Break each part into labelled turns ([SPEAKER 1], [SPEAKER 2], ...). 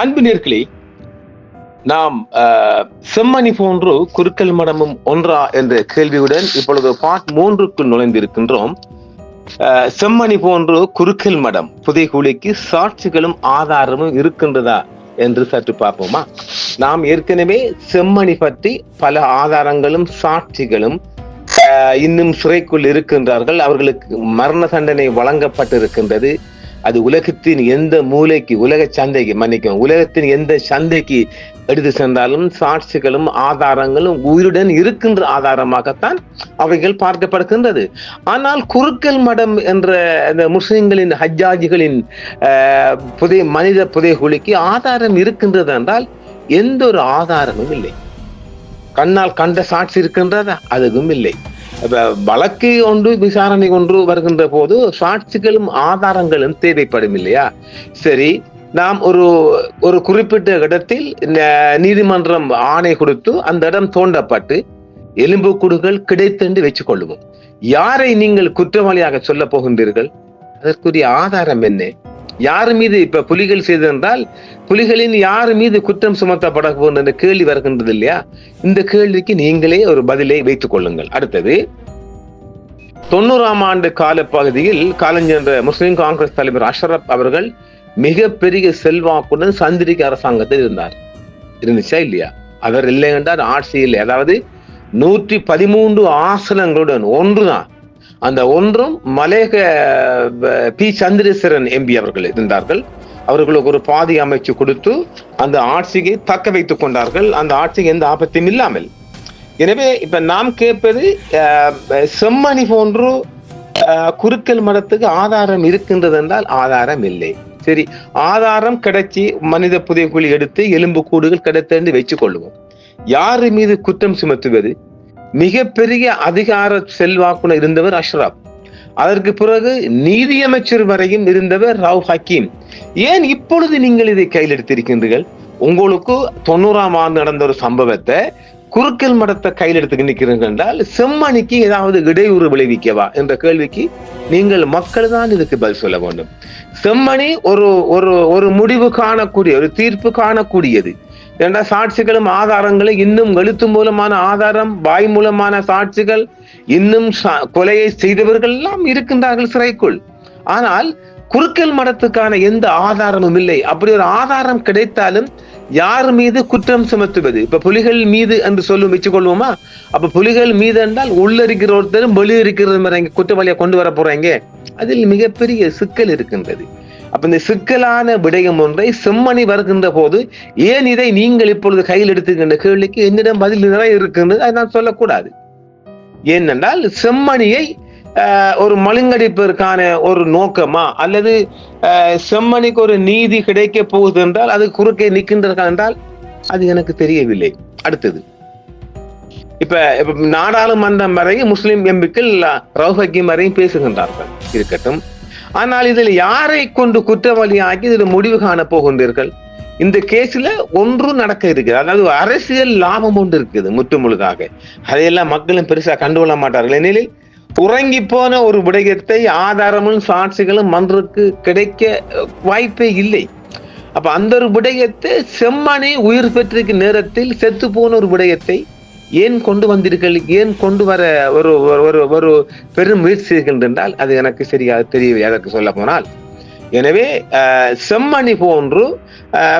[SPEAKER 1] அன்பு நேர்களே நாம் ஆஹ், செம்மணி போன்று குறுக்கல் மடமும் ஒன்றா என்ற கேள்வியுடன் இப்பொழுது பார்ட் மூன்றுக்குள் நுழைந்திருக்கின்றோம். ஆஹ், செம்மணி போன்று குறுக்கல் மடம் புதைகுழிக்கு சாட்சிகளும் ஆதாரமும் இருக்கின்றதா என்று சற்று பார்ப்போமா? நாம் ஏற்கனவே செம்மணி பற்றி பல ஆதாரங்களும் சாட்சிகளும் ஆஹ், இன்னும் சிறைக்குள் இருக்கின்றார்கள். அவர்களுக்கு மரண தண்டனை வழங்கப்பட்டிருக்கின்றது. அது உலகத்தின் எந்த மூலைக்கு உலக சந்தைக்கு மன்னிக்கும் உலகத்தின் எந்த சந்தைக்கு எடுத்து சென்றாலும் சாட்சிகளும் ஆதாரங்களும் உயிருடன் இருக்கின்ற ஆதாரமாகத்தான் அவைகள் பார்க்கப்படுகின்றது. ஆனால் குறுக்கல் மடம் என்ற அந்த முஸ்லிம்களின் ஹஜ்ஜாஜிகளின் புதை மனித புதைகுழிக்கு ஆதாரம் இருக்கின்றது என்றால் எந்த ஒரு ஆதாரமும் இல்லை. கண்ணால் கண்ட சாட்சி இருக்கின்றதா? அதுவும் இல்லை. அப்ப வழக்கு ஒன்று விசாரணை ஒன்று வருகின்ற போது சாட்சிகளும் ஆதாரங்களும் தேவைப்படும் இல்லையா? சரி நாம் ஒரு ஒரு குறிப்பிட்ட இடத்தில் நீதிமன்றம் ஆணை கொடுத்து அந்த இடம் தோண்டப்பட்டு எலும்புக்கூடுகள் கிடைத்தென்று வச்சு கொள்ளுவோம் யாரை நீங்கள் குற்றவாளியாக சொல்ல போகின்றீர்கள்? அதற்குரிய ஆதாரம் என்ன? யார் மீது இப்ப புலிகள் செய்திருந்தால் புலிகளின் யார் மீது குற்றம் சுமத்தப்பட போகின்ற என்ற கேள்வி வருகின்றது இல்லையா? இந்த கேள்விக்கு நீங்களே ஒரு பதிலை வைத்துக் கொள்ளுங்கள். அடுத்தது தொண்ணூறாம் ஆண்டு கால பகுதியில் காலஞ்சென்ற முஸ்லிம் காங்கிரஸ் தலைவர் அஷரப் அவர்கள் மிகப்பெரிய செல்வாக்குடன் சந்திரிக்க அரசாங்கத்தில் இருந்தார். இருந்துச்சா இல்லையா? அவர் இல்லை என்றால் ஆட்சி இல்லை அதாவது நூற்றி பதிமூன்று ஆசனங்களுடன் ஒன்றுதான் அந்த ஒன்றும் மலேக பி சந்திரசரன் எம்பி அவர்கள் இருந்தார்கள். அவர்களுக்கு ஒரு பாதி அமைச்சு கொடுத்து அந்த ஆட்சியை தக்க வைத்துக் கொண்டார்கள். அந்த ஆட்சிக்கு எந்த ஆபத்தியும் இல்லாமல். எனவே இப்ப நாம் கேட்பது செம்மணி போன்று குறுக்கல் மரத்துக்கு ஆதாரம் இருக்கின்றது என்றால் ஆதாரம் இல்லை. சரி ஆதாரம் கிடைச்சி மனித புதைக்குழி எடுத்து எலும்பு கூடுகள் கிடைத்தேன்னு வச்சு கொள்ளுவோம் யாரு மீது குற்றம் சுமத்துவது? மிகப்பெரிய அதிகார செல்வாக்குல இருந்தவர் அஷ்ரப். அதற்கு பிறகு நீதியமைச்சர் வரையும் இருந்தவர் ராவ் ஹக்கீம். ஏன் இப்பொழுது நீங்கள் இதை கையில் எடுத்திருக்கின்றீர்கள்? உங்களுக்கு தொண்ணூறாம் ஆண்டு நடந்த ஒரு சம்பவத்தை குறுக்கல் மடத்தை கையில் எடுத்து நிற்கிறீர்கள் என்றால் செம்மணிக்கு ஏதாவது இடையூறு விளைவிக்கவா என்ற கேள்விக்கு நீங்கள் மக்கள் தான் இதுக்கு பதில் சொல்ல வேண்டும். செம்மணி ஒரு ஒரு ஒரு முடிவு காணக்கூடிய ஒரு தீர்ப்பு காணக்கூடியது. ஏன்னா சாட்சிகளும் ஆதாரங்களும் இன்னும் எழுத்து மூலமான ஆதாரம் வாய் மூலமான சாட்சிகள் இன்னும் சா- கொலையை செய்தவர்கள் எல்லாம் இருக்கின்றார்கள் சிறைக்குள். ஆனால் குறுக்கல் மடத்துக்கான எந்த ஆதாரமும் இல்லை. அப்படி ஒரு ஆதாரம் கிடைத்தாலும் யார் மீது குற்றம் சுமத்துவது? இப்ப புலிகள் மீது என்று சொல்லும் வச்சுக்கொள்வோமா? அப்ப புலிகள் மீது என்றால் உள்ள இருக்கிற ஒருத்தரும் வெளியிருக்கிறது குற்றவாளியை கொண்டு வர போறாங்க. அதில் மிகப்பெரிய சிக்கல் இருக்கின்றது. அப்ப இந்த சிக்கலான விடயம் ஒன்றை செம்மணி வருகின்ற போது ஏன் இதை நீங்கள் இப்பொழுது கையில் எடுத்துக்கின்ற கேள்விக்கு என்னிடம் பதில் நிறைய இருக்கின்றது. அதை நான் சொல்லக்கூடாது. ஏனென்றால் செம்மணியை ஒரு மழுங்கடிப்பதற்கான ஒரு நோக்கமா அல்லது செம்மணிக்கு ஒரு நீதி கிடைக்க போகுது என்றால் அது குறுக்கே நிற்கின்றதா என்றால் அது எனக்கு தெரியவில்லை. அடுத்தது. இப்ப இப்ப நாடாளுமன்றம் வரையும் முஸ்லிம் எம்பிக்கள் ரவுஃப் வரையும் பேசுகின்றார்கள். இருக்கட்டும். ஆனால் இதில் யாரை கொண்டு குற்றவாளியாக்கி இதில் முடிவு காண போகின்றீர்கள்? இந்த கேஸ்ல ஒன்றும் நடக்க இருக்குது அதாவது அரசியல் லாபம் ஒன்று இருக்குது முற்று முழுதாக. அதையெல்லாம் மக்களும் பெருசா கண்டுகொள்ள மாட்டார்கள். ஏனெனில் உறங்கி போன ஒரு விடயத்தை ஆதாரமும் சாட்சிகளும் மன்றுக்கு கிடைக்க வாய்ப்பே இல்லை. அப்ப அந்த ஒரு விடயத்தை செம்மனை உயிர் பெற்றிருக்க நேரத்தில் செத்து போன ஒரு விடயத்தை ஏன் கொண்டு வந்தீர்கள்? ஏன் கொண்டு வர ஒரு ஒரு- ஒரு பெரும் முயற்சி என்றால் அது எனக்கு சரியாக தெரியவில்லை அதற்கு சொல்ல போனால். எனவே செம்மணி போன்று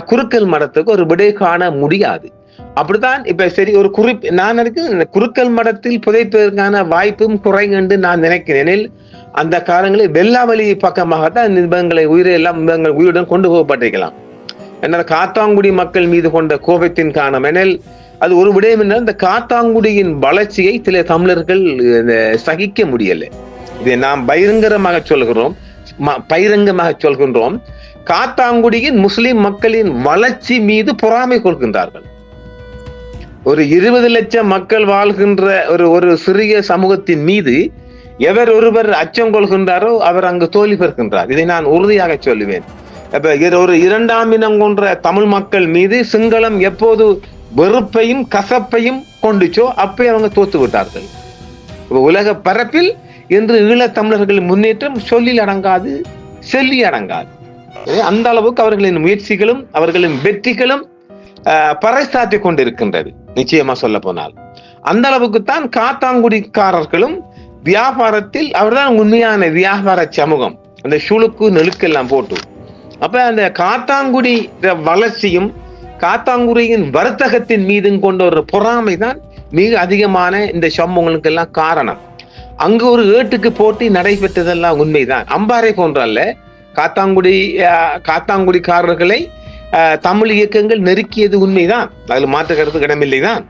[SPEAKER 1] குறுக்கல் மடத்துக்கு ஒரு விடை காண முடியாது. அப்படித்தான் இப்ப சரி ஒரு குறி நான் நினைக்கிறேன் குறுக்கல் மடத்தில் புதைப்பதற்கான வாய்ப்பும் குறைங்க என்று நான் நினைக்கிறேன். எனில் அந்த காலங்களில் வெள்ளாவளி பக்கமாகத்தான் நிபங்களை உயிரை எல்லாம் உயிருடன் கொண்டு போகப்பட்டிருக்கலாம். என்னால் காத்தாங்குடி மக்கள் மீது கொண்ட கோபத்தின் காரணம். எனில் அது ஒரு விடயம் என்ன இந்த காத்தாங்குடியின் வளர்ச்சியை சில தமிழர்கள் சகிக்க முடியல. இதை நாம் பகிரங்கரமாக சொல்கிறோம். ம- பகிரங்கமாக சொல்கின்றோம். காத்தாங்குடியின் முஸ்லிம் மக்களின் வளர்ச்சி மீது பொறாமை கொள்கின்றார்கள். ஒரு இருபது லட்சம் மக்கள் வாழ்கின்ற ஒரு ஒரு சிறிய சமூகத்தின் மீது எவர் ஒருவர் அச்சம் கொள்கின்றாரோ அவர் அங்கு தோல்வி பெறுகின்றார். இதை நான் உறுதியாக சொல்லுவேன். இப்ப இது ஒரு இரண்டாம் இனம் கொன்ற தமிழ் மக்கள் மீது சிங்களம் எப்போது வெறுப்பையும் கசப்பையும் கொண்டுச்சோ அப்பே அவங்க தோத்து விட்டார்கள். உலக பரப்பில் இன்று ஈழத்தமிழர்கள் முன்னேற்றம் சொல்லில் அடங்காது செல்லி அடங்காது. அந்த அளவுக்கு அவர்களின் முயற்சிகளும் அவர்களின் வெற்றிகளும் பறைசாற்றி கொண்டிருக்கின்றது. நிச்சயமா சொல்ல போனால் அந்த அளவுக்கு தான் காத்தாங்குடிக்காரர்களும் வியாபாரத்தில் அவர்தான் உண்மையான வியாபார சமூகம். அந்த சுழுக்கு நெழுக்கெல்லாம் போட்டு. அப்ப அந்த காத்தாங்குடி வளர்ச்சியும் காத்தாங்குடியின் வர்த்தகத்தின் மீதும் கொண்ட ஒரு பொறாமை தான் மிக அதிகமான இந்த சம்பவங்களுக்கு எல்லாம் காரணம். அங்கு ஒரு ஏட்டுக்கு போட்டி நடைபெற்றதெல்லாம் உண்மைதான். அம்பாறை போன்றல்ல காத்தாங்குடி காத்தாங்குடிக்காரர்களை தமிழ் இயக்கங்கள் நெருக்கியது உண்மைதான். அதில் மாற்று கருத்து இடமில்லைதான்.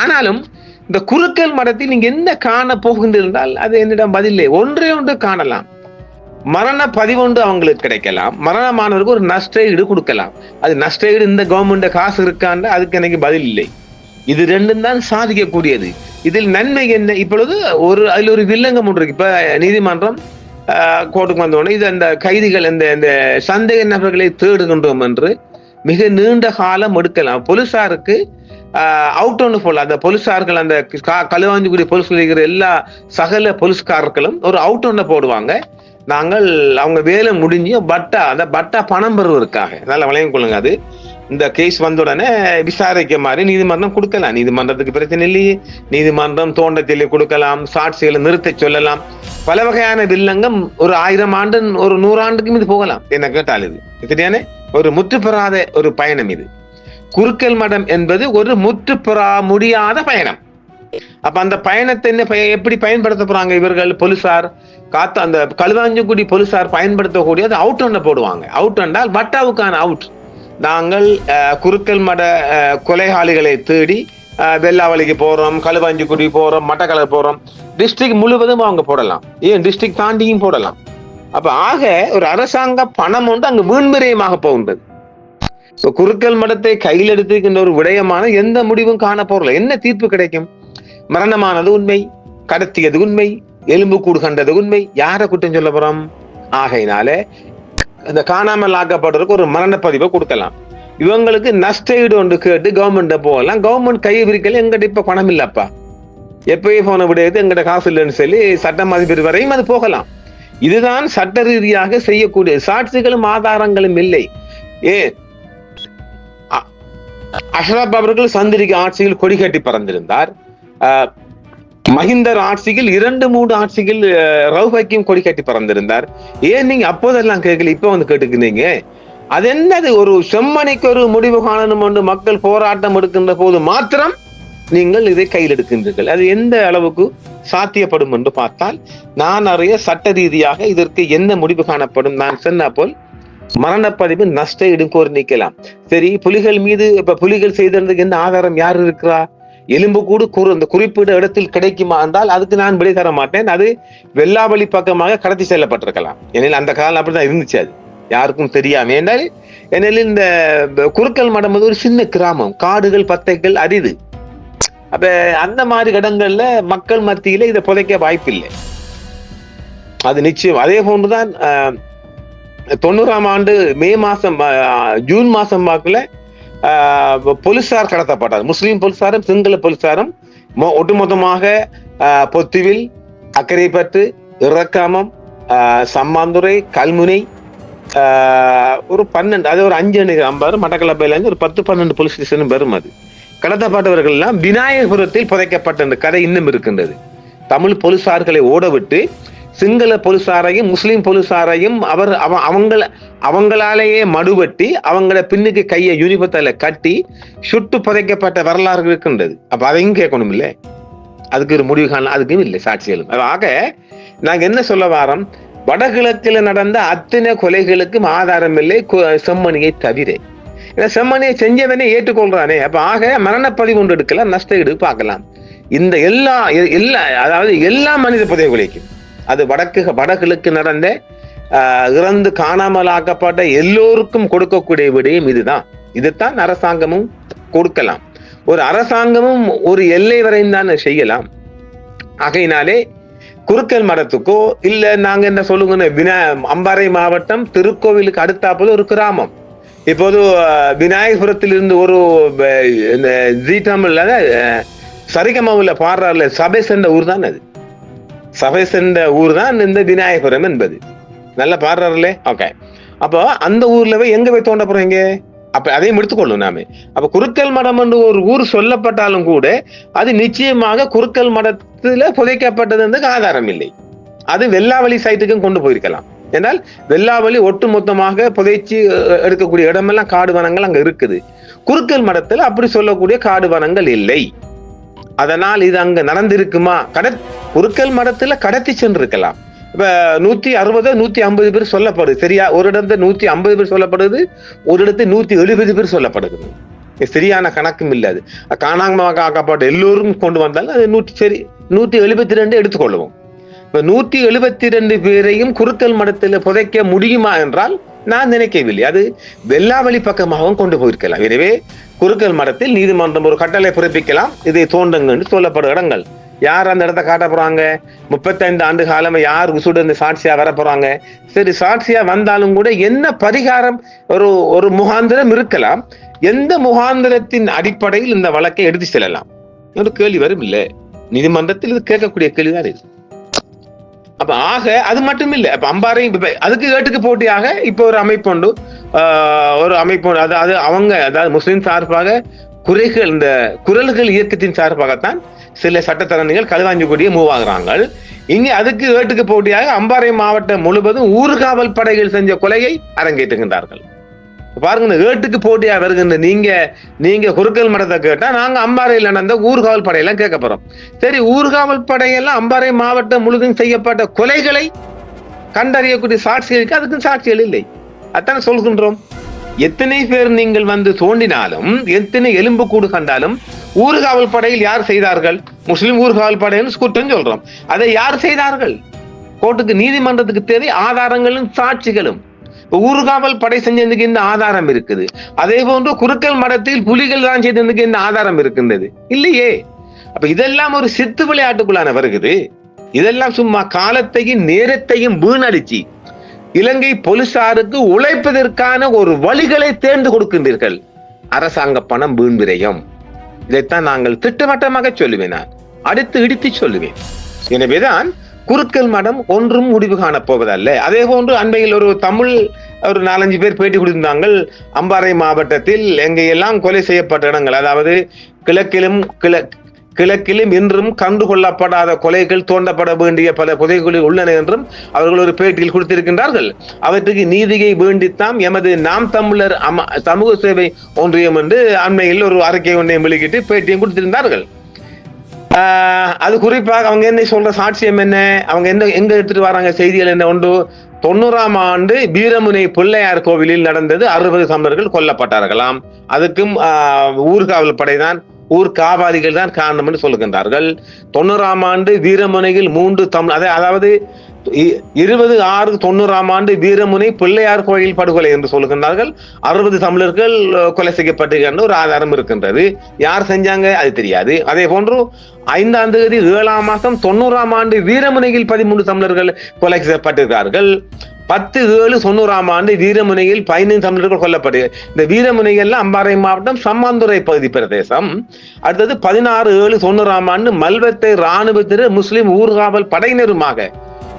[SPEAKER 1] ஆனாலும் இந்த குறுக்கல் மடத்தில் நீங்க என்ன காண போகின்றிருந்தால் அது என்னிடம் பதிலே. ஒன்றே ஒன்று காணலாம். மரண பதிவொன்று அவங்களுக்கு கிடைக்கலாம். மரணமானவருக்கு ஒரு நஷ்ட ஈடு கொடுக்கலாம். அது நஷ்ட ஈடு இந்த கவர்மெண்ட் காசு இருக்கான்னு அதுக்கு எனக்கு பதில் இல்லை. இது ரெண்டும் தான் சாதிக்கக்கூடியது. இதில் நன்மை என்ன? இப்பொழுது ஒரு அதில் ஒரு வில்லங்கம் ஒன்று இருக்கு. இப்ப நீதிமன்றம் கோர்ட்டுக்கு வந்தோடனே இது அந்த கைதிகள் இந்த இந்த சந்தேக நபர்களை தேடுகின்றோம் என்று மிக நீண்ட காலம் எடுக்கலாம். போலீசாருக்கு அவுட் ஒன்று போல அந்த போலீசார்கள் அந்த கா- களுவாஞ்சிக்குடி போலீஸ் இருக்கிற எல்லா சகல போலீஸ்காரர்களும் ஒரு அவுட் ஒன்றை போடுவாங்க. நாங்கள் அவங்க வேலை முடிஞ்சு பட்டா அந்த பட்டா பணம் பெறுவதற்காக. நல்லா வளையம் கொள்ளுங்க அது. இந்த கேஸ் வந்த உடனே விசாரிக்க மாதிரி நீதிமன்றம் கொடுக்கலாம். நீதிமன்றத்துக்கு பிரச்சனை இல்லையே. நீதிமன்றம் தோண்டத்திலே கொடுக்கலாம் சாட்சிகளை நிறுத்த சொல்லலாம். பல வகையான வில்லங்கம் ஒரு ஆயிரம் ஆண்டு ஒரு நூறாண்டுக்கும் இது போகலாம். என்ன கேட்டால் இது? சரியானே ஒரு முற்றுப்பெறாத ஒரு பயணம் இது. குறுக்கல் மடம் என்பது ஒரு முற்றுப்பெறா முடியாத பயணம். அப்ப அந்த பயணத்தை என்ன எப்படி பயன்படுத்த போறாங்க இவர்கள்? போலீசார் காத்து அந்த கழுவாஞ்சிக்குடி போலீசார் பயன்படுத்தக்கூடிய அது அவுட் ஒன்றை போடுவாங்க. அவுட் என்றால் வட்டாவுக்கான அவுட் நாங்கள் குறுக்கல் மட அஹ், கொலைகாலிகளை தேடி வெள்ளாவளிக்கு போறோம் களுவாஞ்சிக்குடி போறோம் மட்டக்கள போறோம். டிஸ்ட்ரிக்ட் முழுவதும் அவங்க போடலாம். ஏன்? டிஸ்ட்ரிக்ட் தாண்டியும் போடலாம். அப்ப ஆக ஒரு அரசாங்க பணம் ஒன்று அங்கு வீண்விரயமாக போகின்றது. So, குருக்கள் மடத்தை கையில் எடுத்துக்கின்ற ஒரு விடயமான எந்த முடிவும் காண போறல என்ன தீர்ப்பு கிடைக்கும்? மரணமானது உண்மை கடத்தியது உண்மை எலும்பு கூடு கண்டது உண்மை யாரை குற்றம் சொல்ல போறோம்? ஆகையினால இந்த காணாமல் ஆக்கப்படுறதுக்கு ஒரு மரணப்பதிவை கொடுக்கலாம். இவங்களுக்கு நஷ்ட ஈடு ஒன்று கேட்டு கவர்மெண்ட்டை போகலாம். கவர்மெண்ட் கை விரிக்கல எங்கிட்ட இப்ப பணம் இல்லப்பா. எப்பயே போன விடையது எங்கிட்ட காசு இல்லைன்னு சொல்லி சட்ட மதிப்பீடு வரையும் அது போகலாம். இதுதான் சட்ட ரீதியாக செய்யக்கூடிய சாட்சிகளும் ஆதாரங்களும் இல்லை. ஏ அ- அஷ்ரப் அவர்கள் சந்திரிக்க ஆட்சியில் கொடி கட்டி பறந்திருந்தார். மஹிந்தர் ஆட்சியில் இரண்டு மூன்று ஆட்சியில் அஹ், ஹக்கீம் கொடி கட்டி பறந்திருந்தார். ஏன் நீங்க அப்போதெல்லாம் கேட்கல இப்ப வந்து கேட்டுக்கிறீங்க? அது என்னது? ஒரு செம்மணிக்கு ஒரு முடிவு காணணும் என்று மக்கள் போராட்டம் எடுக்கின்ற போது மாத்திரம் நீங்கள் இதை கையில் எடுக்கின்றீர்கள். அது எந்த அளவுக்கு சாத்தியப்படும் என்று பார்த்தால் நான் அறிய சட்ட ரீதியாக இதற்கு என்ன முடிவு காணப்படும்? நான் சொன்ன போல் மரணப்பதிவு நஷ்ட இடும் கோரி நீக்கலாம். சரி புலிகள் மீது இப்ப புலிகள் செய்ததுக்கு என்ன ஆதாரம்? யார் இருக்கிறா? எலும்பு கூடு குறு அந்த குறிப்பிட்ட இடத்தில் கிடைக்குமா என்றால் அதுக்கு நான் விடை தர மாட்டேன். அது வெள்ளாவளி பக்கமாக கடத்தி செல்லப்பட்டிருக்கலாம். ஏனெனில் அந்த காலம் அப்படிதான் இருந்துச்சு அது. யாருக்கும் தெரியாம. என்றால் ஏனெனில் இந்த குறுக்கல் மடம் ஒரு சின்ன கிராமம். காடுகள் பத்தைகள் அரிது. அப்ப அந்த மாதிரி இடங்கள்ல மக்கள் மத்தியில இதை புதைக்க வாய்ப்பில்லை. அது நிச்சயம். அதே போன்றுதான் தொண்ணூறாம் ஆண்டு மே மாசம் ஜூன் மாசம் வாக்குல போலீசார் கடத்தப்பட்டார். முஸ்லீம் போலீசாரும் சிங்கள போலீசாரும் மொ- ஒட்டுமொத்தமாக பொத்துவில் அக்கரைப்பற்று இறக்காமம் சம்மாந்துறை கல்முனை ஒரு பன்னெண்டு அது ஒரு அஞ்சு அணி ஐம்பது மட்டக்களப்பையிலேருந்து ஒரு பத்து பன்னெண்டு போலீஸ் ஸ்டேஷனும் வரும் அது. கடத்தப்பட்டவர்கள்லாம் விநாயகபுரத்தில் புதைக்கப்பட்ட கதை இன்னும் இருக்கின்றது. தமிழ் போலீசார்களை ஓடவிட்டு சிங்கள போலீசாரையும் முஸ்லீம் போலீசாரையும் அவர் அவங்கள அவங்களாலேயே மடுவெட்டி அவங்கள பின்னுக்கு கையை யூனிபத்தால கட்டி சுட்டு புதைக்கப்பட்ட வரலாறு இருக்கின்றது. அப்ப அதையும் கேட்கணும் இல்லை அதுக்கு ஒரு முடிவு காணலாம் அதுக்கும் இல்லை சாட்சிகளும் ஆக நாங்க என்ன சொல்ல வாரம்? வடகிழக்கில் நடந்த அத்தனை கொலைகளுக்கும் ஆதாரம் இல்லை கு- செம்மணியை தவிர. ஏன்னா செம்மணியை செஞ்சவனே ஏற்றுக்கொள்றானே. அப்ப ஆக மரணப்பதிவு ஒன்று எடுக்கலாம் நஷ்ட ஈடு பார்க்கலாம். இந்த எல்லா எல்லா அதாவது எல்லா மனித புதைய கொலைக்கும் அது வடக்கு வடகிழக்கு நடந்த இறந்து காணாமல் ஆக்கப்பட்ட எல்லோருக்கும் கொடுக்கக்கூடிய விடயம் இதுதான். இதுதான் அரசாங்கமும் கொடுக்கலாம். ஒரு அரசாங்கமும் ஒரு எல்லை வரையும் தான் செய்யலாம். ஆகையினாலே குறுக்கல் மரத்துக்கோ இல்ல நாங்க என்ன சொல்லுங்க வினா அம்பாறை மாவட்டம் திருக்கோவிலுக்கு அடுத்தாப்புல ஒரு கிராமம். இப்போது விநாயகபுரத்திலிருந்து ஒரு இந்த ஜீ தமிழ்ல சரிகமாவில் பாடுறாருல சபை சென்ற ஊர் தான் அது. சபை சென்ற ஊர் தான் இந்த விநாயகபுரம் என்பது. நல்லா பாடுறாருலே ஓகே அப்போ அந்த ஊர்ல போய் எங்க போய் தோண்ட போறீங்க? அப்ப அதையும் எடுத்துக்கொள்ளும் நாம. அப்ப குறுக்கல் மடம் என்று ஒரு ஊர் சொல்லப்பட்டாலும் கூட அது நிச்சயமாக குறுக்கல் மடத்துல புதைக்கப்பட்டது ஆதாரம் இல்லை. அது வெள்ளாவளி சைட்டுக்கும் கொண்டு போயிருக்கலாம். என்றால் வெள்ளாவளி ஒட்டுமொத்தமாக புதைச்சி எடுக்கக்கூடிய இடமெல்லாம் காடு வனங்கள் அங்க இருக்குது. குருக்கல் மடத்துல அப்படி சொல்லக்கூடிய காடு வனங்கள் இல்லை. அதனால் இது அங்கு நடந்திருக்குமா? கட குருக்கல் மடத்துல கடத்தி சென்றிருக்கலாம். இப்ப நூத்தி அறுபது நூத்தி ஐம்பது பேர் சொல்லப்படுது. சரியா? ஒரு இடத்துல நூத்தி ஐம்பது பேர் சொல்லப்படுது ஒரு இடத்துல நூத்தி எழுபது பேர் சொல்லப்படுது. சரியான கணக்கும் இல்லை அது. காணாம காக்கப்பட்ட எல்லோரும் கொண்டு வந்தாலும் அது நூற்றி சரி நூத்தி எழுபத்தி ரெண்டு எடுத்துக்கொள்வோம் இப்போ நூற்றி எழுபத்தி ரெண்டு பேரையும் குருக்கல் மடத்தில் புதைக்க முடியுமா என்றால் நான் நினைக்கவில்லை. அது வெள்ளாவளி பக்கமாகவும் கொண்டு போயிருக்கலாம். எனவே குருக்கல் மடத்தில் நீதிமன்றம் ஒரு கட்டளை பிறப்பிக்கலாம். இதை தோன்றுங்க என்று சொல்லப்படும் இடங்கள். யார் அந்த இடத்த காட்ட போறாங்க? முப்பத்தைந்து ஆண்டு காலம் யார் உசுடு சாட்சியா வர போறாங்க? சரி சாட்சியா வந்தாலும் கூட என்ன பரிகாரம்? ஒரு ஒரு முகாந்திரம் இருக்கலாம். எந்த முகாந்திரத்தின் அடிப்படையில் இந்த வழக்கை எடுத்து செல்லலாம்? ஒரு கேள்வி வரும் இல்லை. நீதிமன்றத்தில் இது கேட்கக்கூடிய கேள்விதான் இது. அப்ப ஆக அது மட்டும் இல்லை இப்ப அம்பாரையும் அதுக்கு ஏட்டுக்கு போட்டியாக இப்ப ஒரு அமைப்பு உண்டு. ஒரு அமைப்பு அதாவது அவங்க அதாவது முஸ்லிம் சார்பாக குறைகள் இந்த குரல்கள் இயக்கத்தின் சார்பாகத்தான் சில சட்டத்தரணிகள் களுவாஞ்சிக்குடியே மூவ் ஆகுறாங்க இங்க அதுக்கு ஏட்டுக்கு போட்டியாக அம்பாறை மாவட்டம் முழுவதும் ஊர்காவல் படைகள் செஞ்ச கொலையை அரங்கேற்றுகின்றார்கள். பாருங்க இந்த ஏட்டுக்கு போட்டியா வருகின்ற நீங்க நீங்க குறுக்கல் மடத்தை கேட்டா நாங்க அம்பாறையில் நடந்த ஊர்காவல் படையெல்லாம் கேட்க போறோம். சரி ஊர்காவல் படையெல்லாம் அம்பாறை மாவட்டம் முழுதும் செய்யப்பட்ட கொலைகளை கண்டறியக்கூடிய சாட்சிகளுக்கு அதுக்கும் சாட்சிகள் இல்லை. அதான சொல்கின்றோம். எத்தனை பேர் நீங்கள் வந்து தோண்டினாலும் எத்தனை எலும்பு கூடு கண்டாலும் ஊர்காவல் படையில் யார் செய்தார்கள்? முஸ்லிம் ஊர்காவல் படையின்னு குற்றம் சொல்றோம். அதை யார் செய்தார்கள்? கோர்ட்டுக்கு நீதிமன்றத்துக்கு தேவை ஆதாரங்களும் சாட்சிகளும். ஊர்காவல் படை செஞ்சதுக்கு என்ன ஆதாரம் இருக்குது? அதே போன்று குறுக்கல் மடத்தில் புலிகள் தான் செய்ததுக்கு என்ன ஆதாரம் இருக்கின்றது? இல்லையே. அப்ப இதெல்லாம் ஒரு சித்து விளையாட்டுக்குள்ளான வருகிறது இதெல்லாம் சும்மா காலத்தையும் நேரத்தையும் வீணடிச்சு இலங்கை போலீசாருக்கு உழைப்பதற்கான ஒரு வழிகளை தேர்ந்து கொடுக்கின்றீர்கள். அரசாங்க பணம் வீண் விரயம். இதைத்தான் நாங்கள் திட்டவட்டமாக சொல்லுவேன்? நான் அடுத்து இடித்து சொல்லுவேன். எனவேதான் குருக்கள் மடம் ஒன்றும் முடிவு காணப்போவதல்ல. அதே போன்று அண்மையில் ஒரு தமிழ் ஒரு நாலஞ்சு பேர் பேட்டி கொடுத்திருந்தாங்க அம்பாறை மாவட்டத்தில் எங்கெல்லாம் கொலை செய்யப்பட்ட இடங்கள் அதாவது கிழக்கிலும் கிழ கிழக்கிலும் இன்றும் கண்டு கொள்ளப்படாத கொலைகள் தோண்டப்பட வேண்டிய பல புதைகளில் உள்ளன என்றும் அவர்கள் ஒரு பேட்டியில் கொடுத்திருக்கின்றார்கள். அவற்றுக்கு நீதியை வேண்டித்தான் எமது நாம் தமிழர் அம சமூக சேவை ஒன்றியம் என்று அண்மையில் ஒரு அறிக்கை ஒன்றையும் வெளியிட்டு பேட்டியும் கொடுத்திருந்தார்கள். அது குறிப்பாக அவங்க என்ன சொல்ற சாட்சியம் என்ன? அவங்க என்ன எங்க எடுத்துட்டு வராங்க? செய்திகள் என்ன உண்டு? தொண்ணூறாம் ஆண்டு வீரமுனை பிள்ளையார் கோவிலில் நடந்தது அறுபது சமணர்கள் கொல்லப்பட்டார்களாம். அதுக்கும் ஊர்காவல் படைதான் ஊர் காவாதிகள் தான் காரணம் என்று சொல்லுகின்றார்கள். தொண்ணூறாம் ஆண்டு வீரமுனையில் மூன்று தமிழ் அதாவது இருபது ஆறு தொண்ணூறாம் ஆண்டு வீரமுனை பிள்ளையார் கோயில் படுகொலை என்று சொல்லுகின்றார்கள். அறுபது தமிழர்கள் கொலை செய்யப்பட்டிருக்கின்ற ஒரு ஆதாரம் இருக்கின்றது. யார் செஞ்சாங்க? அது தெரியாது. அதே போன்று ஐந்தாம் தேதி ஏழாம் மாசம் தொண்ணூறாம் ஆண்டு வீரமுனையில் பதிமூன்று தமிழர்கள் கொலை செய்யப்பட்டிருக்கிறார்கள். பத்து ஏழு தொண்ணூறாம் ஆண்டு வீரமுனையில் பதினைந்து தமிழர்கள் கொல்லப்பட்டு இந்த வீரமுனைகள்ல அம்பாறை மாவட்டம் சம்மாந்துறை பகுதி பிரதேசம். அடுத்தது பதினாறு ஏழு தொண்ணூறாம் ஆண்டு மல்வத்தை இராணுவத்தினர் முஸ்லிம் ஊர்காவல் படையினருமாக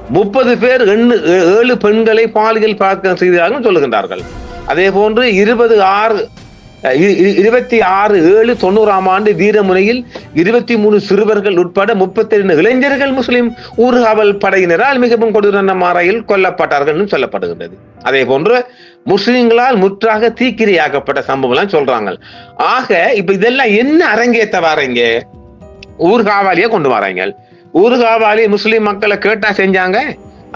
[SPEAKER 1] முப்பது பேர் எண்ணு ஏழு பெண்களை பாலியல் பழக்கம் செய்தார்கள் சொல்லுகின்றார்கள். அதே போன்று இருபது ஆறு இருபத்தி ஆறு ஏழு தொண்ணூறாம் ஆண்டு வீரமுனையில் இருபத்தி மூணு சிறுவர்கள் உட்பட முப்பத்தி ரெண்டு இளைஞர்கள் முஸ்லிம் ஊர்காவல் படையினரால் மிகவும் கொடூரமான மாறையில் கொல்லப்பட்டார்கள் என்று சொல்லப்படுகின்றது. அதே போன்று முஸ்லிம்களால் முற்றாக தீக்கிரையாக்கப்பட்ட எல்லாம் சொல்றாங்க. ஆக இப்ப இதெல்லாம் என்ன அரங்கேற்ற வாரீங்க? ஊர்காவாலியை கொண்டு வராங்க. ஊதுகாவாலி முஸ்லீம் மக்களை கேட்டா செஞ்சாங்க?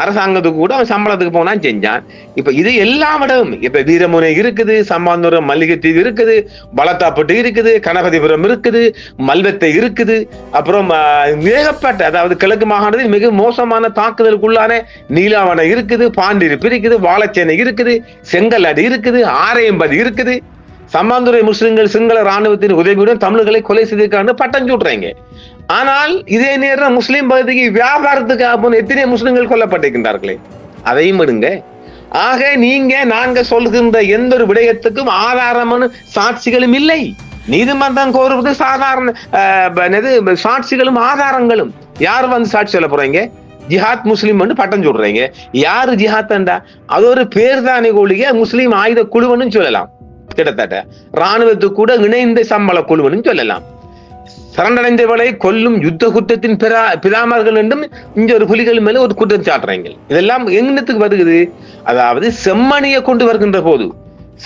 [SPEAKER 1] அரசாங்கத்துக்கு கூட அவன் சம்பளத்துக்கு போனா செஞ்சான். இப்ப இது எல்லா விடவும் இப்ப வீரமுனை இருக்குது சம்பாந்தபுரம் மல்லிகைத்தீவு இருக்குது பலத்தாப்பட்டு இருக்குது கணபதிபுரம் இருக்குது மல்வத்தை இருக்குது. அப்புறம் மேகப்பட்ட ஏகப்பட்ட அதாவது கிழக்கு மாகாணத்தில் மிக மோசமான தாக்குதலுக்குள்ளான நீலாவணை இருக்குது பாண்டிருப்பு இருக்குது வாழைச்சேனை இருக்குது செங்கல் அடி இருக்குது ஆரையம்பதி இருக்குது. சம்மாந்துறை முஸ்லிம்கள் சிங்கள ராணுவத்தின் உதவியுடன் தமிழர்களை கொலை செய்திருக்காங்க பட்டம் சூட்டுறாங்க. ஆனால் இதே நேரம் முஸ்லீம் பகுதிக்கு வியாபாரத்துக்காக எத்தனை முஸ்லிம்கள் கொல்லப்பட்டிருக்கின்றார்களே? அதையும் விடுங்க. ஆக நீங்க நாங்க சொல்கின்ற எந்த ஒரு விடயத்துக்கும் ஆதாரமான சாட்சிகளும் இல்லை. நீதிமன்றம் கோருவது சாதாரண சாட்சிகளும் ஆதாரங்களும். யார் வந்து சாட்சி சொல்ல போறீங்க? ஜிஹாத் முஸ்லீம் பட்டம் சொல்றீங்க யாரு ஜிஹாத் அது ஒரு பேர் தானே ஒழிய முஸ்லீம் ஆயுத குழுவன்னு சொல்லலாம். கிட்டத்தட்ட ராணுவத்துக்கு கூட இணைந்த சம்பள குழுவனும் சொல்லலாம். சரணடைந்தவளை கொல்லும் யுத்த குற்றத்தின் பிரா பிதாமர்கள் என்றும் இங்க ஒரு புலிகள் மேல ஒரு குற்றம் சாட்டுறாங்க இதெல்லாம் எங்கனத்துக்கு வருகிறது அதாவது செம்மணியை கொண்டு வருகின்ற போது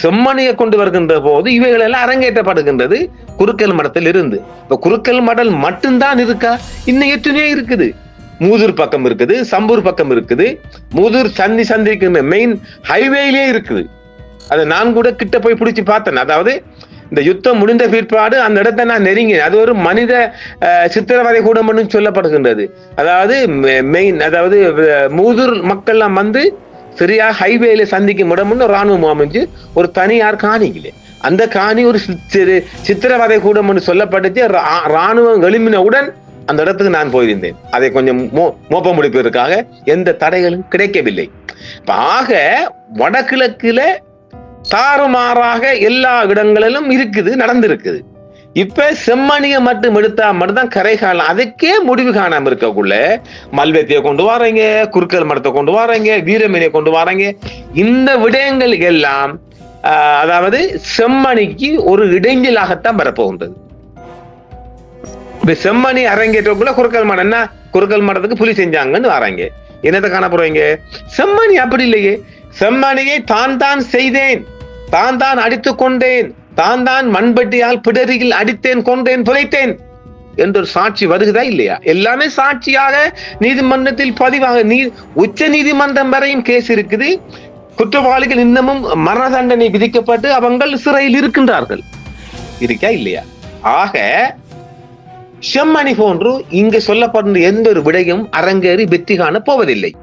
[SPEAKER 1] செம்மணியை கொண்டு வருகின்ற போது இவைகள் எல்லாம் அரங்கேற்றப்படுகின்றது குறுக்கல் மடத்தில் இருந்து. இப்ப குறுக்கல் மடல் மட்டும்தான் இருக்கா? இன்னும் எத்தனையோ இருக்குது. மூதூர் பக்கம் இருக்குது சம்பூர் பக்கம் இருக்குது. மூதூர் சந்தி சந்திக்கு மெயின் ஹைவேலே இருக்குது. அதை நான் கூட கிட்ட போய் பிடிச்சி பார்த்தேன். அதாவது இந்த யுத்தம் முடிந்த பிற்பாடு அந்த இடத்தை நான் நெருங்கினேன். அது ஒரு மனித சித்திரவதை கூடம்னு சொல்லப்படுகின்றது. அதாவது மெயின் அதாவது மூதூர் மக்கள்லாம் வந்து சரியா ஹைவேல சந்திக்கும் இடம்னு ராணுவம் அமைஞ்சு ஒரு தனியார் காணிகளே அந்த காணி ஒரு சித்திர- சித்திரவதை கூடம்னு சொல்லப்பட்டுச்சு. ரா- ராணுவம் எழும்பினவுடன் அந்த இடத்துக்கு நான் போயிருந்தேன். அதை கொஞ்சம் மோ- மோப்ப முடிப்பதற்காக எந்த தடைகளும் கிடைக்கவில்லை. ஆக வடகிழக்குல தாறுமாறாக எல்லா இடங்களிலும் இருக்குது நடந்திருக்குது. இப்ப செம்மணியை மட்டும் எடுத்தா மட்டும்தான் கரைகாலம் அதுக்கே முடிவு காணாம இருக்கக்குள்ள மல்வெத்தியை கொண்டு வரீங்க குறுக்கல் மரத்தை கொண்டு வாரீங்க வீரமீனியை கொண்டு வாரீங்க. இந்த விடயங்கள் எல்லாம் ஆஹ், அதாவது செம்மணிக்கு ஒரு இடைஞ்சலாகத்தான் வரப்போகின்றது. இப்ப செம்மணி அரங்கேற்றக்குள்ள குறுக்கல் மரம் என்ன? குறுக்கல் மடத்துக்கு புலி செஞ்சாங்கன்னு வராங்க. என்னத்தை காண போறீங்க செம்மணி அப்படி இல்லையே. செம்மணியை தான் தான் செய்தேன். தான் தான் அடித்துக் கொண்டேன். தான் தான் மண்பட்டியால் பிடரியில் அடித்தேன் கொண்டேன் புதைத்தேன் என்ற ஒரு சாட்சி வருகிறதா இல்லையா? எல்லாமே சாட்சியாக நீதிமன்றத்தில் பதிவாக நீ உச்ச நீதிமன்றம் வரையும் கேஸ் இருக்குது. குற்றவாளிகள் இன்னமும் மரண தண்டனை விதிக்கப்பட்டு அவங்கள் சிறையில் இருக்கின்றார்கள். இருக்கா இல்லையா? ஆக செம்மணி போன்று இங்கு சொல்லப்படுற எந்த ஒரு விடையும் அரங்கேறி வெற்றி காண போவதில்லை.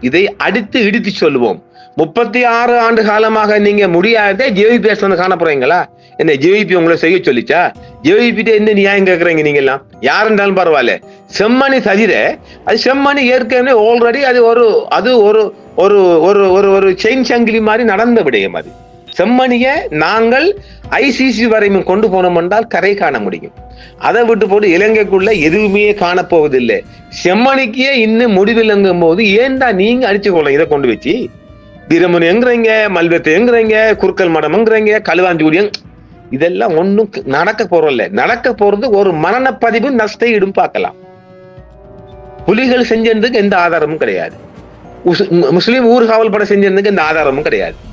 [SPEAKER 1] இதை அடித்து இடித்து சொல்லுவோம். முப்பத்தி ஆறு ஆண்டு காலமாக நீங்க முடியாத ஜேவிபி வந்து காண போறீங்களா? என்ன ஜேவிபி உங்களை செய்ய சொல்லிச்சா? ஜேவிபிட்ட என்ன நியாயம் கேட்கறீங்க நீங்க எல்லாம் யார் இருந்தாலும் பரவாயில்ல. செம்மணி தவிர அது செம்மணி ஏற்கனவே ஆல்ரெடி அது ஒரு அது ஒரு ஒரு ஒரு ஒரு ஒரு செயின் சங்கிலி மாதிரி நடந்த விடயம் அது. செம்மணிய நாங்கள் ஐசிசி வரையும் கொண்டு போனோம் என்றால் கரை காண முடியும். அதை விட்டு போட்டு இலங்கைக்குள்ள எதுவுமே காணப்போவதில்லை. செம்மணிக்கே இன்னும் முடிவில்லைங்கும் போது ஏன்டா நீங்க அடிச்சு கொள்ள இதை கொண்டு வச்சு. வீரமுனி எங்குறீங்க? மல்வெத்து எங்குறீங்க? குறுக்கல் மடம் எங்கிறீங்க? களுவாஞ்சிகுடி இதெல்லாம் ஒன்றும் நடக்க போறதில்ல. நடக்க போறது ஒரு மரணப்பதிவு நஷ்ட இடும் பார்க்கலாம். புலிகள் செஞ்சதுக்கு எந்த ஆதாரமும் கிடையாது. முஸ்லீம் ஊர் காவல் செஞ்சதுக்கு எந்த ஆதாரமும் கிடையாது.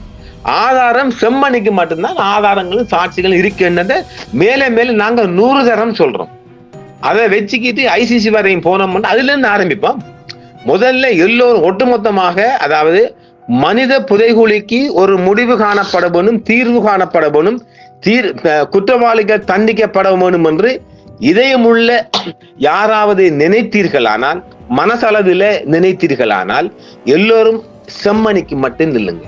[SPEAKER 1] ஆதாரம் செம்மணிக்கு மட்டும்தான் ஆதாரங்களும் சாட்சிகள் இருக்கின்றத மேலே மேலே நாங்கள் நூறு தரம் சொல்றோம். அதை வச்சுக்கிட்டு ஐசிசி வரையும் போனோம்னா அதுல இருந்து ஆரம்பிப்போம். முதல்ல எல்லோரும் ஒட்டுமொத்தமாக அதாவது மனித புதைகுலிக்கு ஒரு முடிவு காணப்படவனும் தீர்வு காணப்படவனும் தீர் குற்றவாளிகள் தண்டிக்கப்பட வேணும் என்று இதயமுள்ள யாராவது நினைத்தீர்களானால் மனசளவில் நினைத்தீர்களானால் எல்லோரும் செம்மணிக்கு மட்டும் நில்லுங்க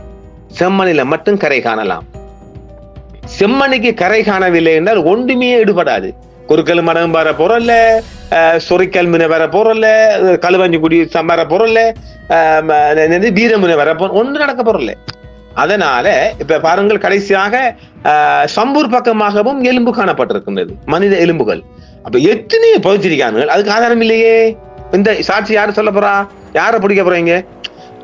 [SPEAKER 1] செம்மணில மட்டும் கரை காணலாம். செம்மணிக்கு கரை காணவில்லை என்றால் ஒன்றுமே ஈடுபடாது குறுக்கல் மடம் வர பொருள் சொறிக்கல் முனை வர போறல்ல களுவஞ்சிக்குடி சம் வர போறல்ல வீரமுனை வர போற ஒன்று நடக்க பொருள் அதனால இப்ப பாருங்கள் கடைசியாக சம்பூர் பக்கமாகவும் எலும்பு காணப்பட்டிருக்கின்றது மனித எலும்புகள். அப்ப எத்தனையோ புதைச்சிருக்காங்க அதுக்கு ஆதாரம் இல்லையே. இந்த சாட்சி யாரு சொல்ல போறா? யாரை பிடிக்க போறீங்க?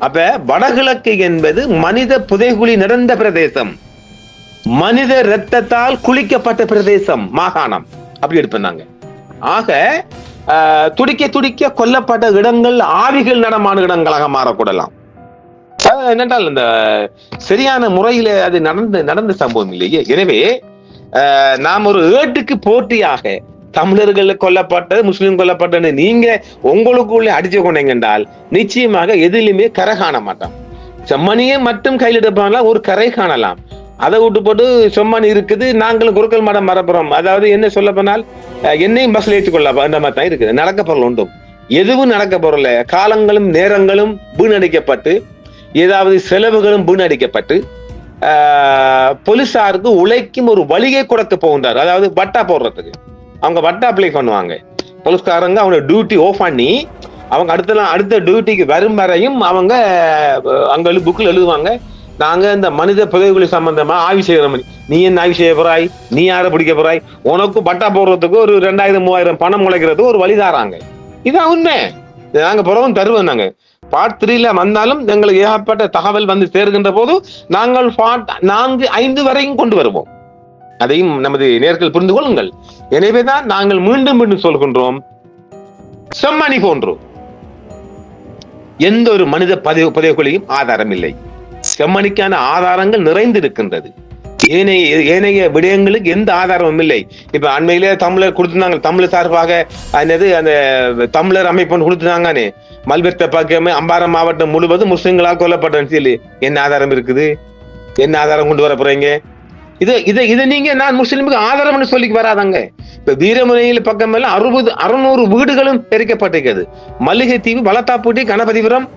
[SPEAKER 1] அப்ப வடகிழக்கு என்பது மனித புதைகுழி நிறைந்த பிரதேசம். மனித இரத்தத்தால் குளிக்கப்பட்ட பிரதேசம் மாகாணம். அப்படி எடுப்பாங்க ஆக துடிக்க துடிக்க கொல்லப்பட்ட இடங்கள் ஆவிகள் நடமான இடங்களாக மாறக்கூடலாம். என்னென்றால் இந்த சரியான முறையில அது நடந்து நடந்த சம்பவம் இல்லையே. எனவே நாம் ஒரு ஏட்டுக்கு போட்டியாக தமிழர்கள் கொல்லப்பட்டது முஸ்லீம் கொல்லப்பட்டது. நீங்க உங்களுக்குள்ளே அடிச்சு கொண்டீங்க என்றால் நிச்சயமாக எதிலுமே கரை காண மாட்டோம். செம்மணியை மட்டும் கையில் எடுப்பாங்களா? ஒரு கரை காணலாம். அதை விட்டு போட்டு செம்மணி இருக்குது நாங்களும் குருக்கள் மடம் மறப்புறோம் அதாவது என்ன சொல்ல போனால் என்னையும் பஸ்ல ஏற்றுக்கொள்ள அந்த மாதிரி தான் இருக்குது. நடக்க பொருள் உண்டும் எதுவும் நடக்க பொருள் காலங்களும் நேரங்களும் வீணடிக்கப்பட்டு ஏதாவது செலவுகளும் வீணடிக்கப்பட்டு ஆஹ், போலீசாருக்கு உழைக்கும் ஒரு வழியை கொடுக்க போகின்றார். அதாவது வட்டா போடுறதுக்கு. அவங்க வட்டா அப்ளை பண்ணுவாங்க. போலீஸ்காரங்க அவங்க டியூட்டி ஆஃப் பண்ணி அவங்க அடுத்த அடுத்த டியூட்டிக்கு வரும் வரையும் அவங்க அங்க புக்கில் எழுதுவாங்க. நாங்க இந்த மனித புதைகுழி சம்பந்தமா ஆய்வு செய்யற மாதிரி நீ என்ன ஆய்வு செய்ய போறாய்? நீ யாரை பிடிக்க போறாய்? உனக்கு பட்டா போடுறதுக்கு ஒரு ரெண்டாயிரம் மூவாயிரம் பணம் முளைக்கிறதுக்கு ஒரு வழி தாராங்க இதான் உண்மை. நாங்க புறவும் தருவோம் நாங்க. பார்ட் த்ரீல வந்தாலும் எங்களுக்கு ஏகப்பட்ட தகவல் வந்து சேருகின்ற போது நாங்கள் பார்ட் நான்கு ஐந்து வரையும் கொண்டு வருவோம். அதையும் நமது நேர்கள் புரிந்து கொள்ளுங்கள். எனவேதான் நாங்கள் மீண்டும் மீண்டும் சொல்கின்றோம் செம்மணி போன்றோம் எந்த ஒரு மனித பதிவு பதிவுகளையும் ஆதாரம் இல்லை. செம்மணிக்கான ஆதாரங்கள் நிறைந்திருக்கின்றது. ஏனைய ஏனைய விடயங்களுக்கு எந்த ஆதாரமும் இல்லை. இப்ப அண்மையிலே தமிழர் கொடுத்திருந்தாங்க தமிழ் சார்பாக என்னது அந்த தமிழர் அமைப்பு கொடுத்திருந்தாங்கன்னு. மல்பெர்த்த பக்கமே அம்பாரம் மாவட்டம் முழுவதும் முஸ்லிம்களால் கொல்லப்பட்டன்னு சொல்லி என்ன ஆதாரம் இருக்குது? என்ன ஆதாரம் கொண்டு வர போறீங்க? இது இதை இதை நீங்க நான் முஸ்லிமுக்கு ஆதரவுன்னு சொல்லி வராதாங்க. இப்ப வீரமுனையில் பக்கம் எல்லாம் அறுபது அறுநூறு வீடுகளும் தெரிவிக்கப்பட்டிருக்கிறது மல்லிகை தீவு வளத்தாப்பூட்டி கணபதிபுரம்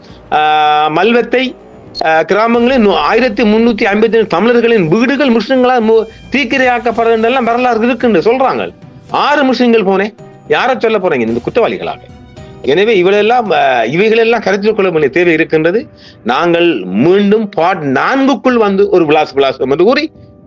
[SPEAKER 1] மல்வத்தை கிராமங்களில் ஆயிரத்தி முன்னூத்தி ஐம்பத்தி ஏழு தமிழர்களின் வீடுகள் முஸ்லிம்களால் மு- வரலாறு இருக்குன்னு சொல்றாங்க. ஆறு முஸ்லிம்கள் போனேன் யாரை சொல்ல போறீங்க? இந்த குற்றவாளிகளாக. எனவே இவளெல்லாம் இவைகளெல்லாம் கருத்தில் கொள்ள வேண்டிய தேவை இருக்கின்றது. நாங்கள் மீண்டும் பாட் நான்குக்குள் வந்து ஒரு விளாஸ் விளாஸ் என்று கூறி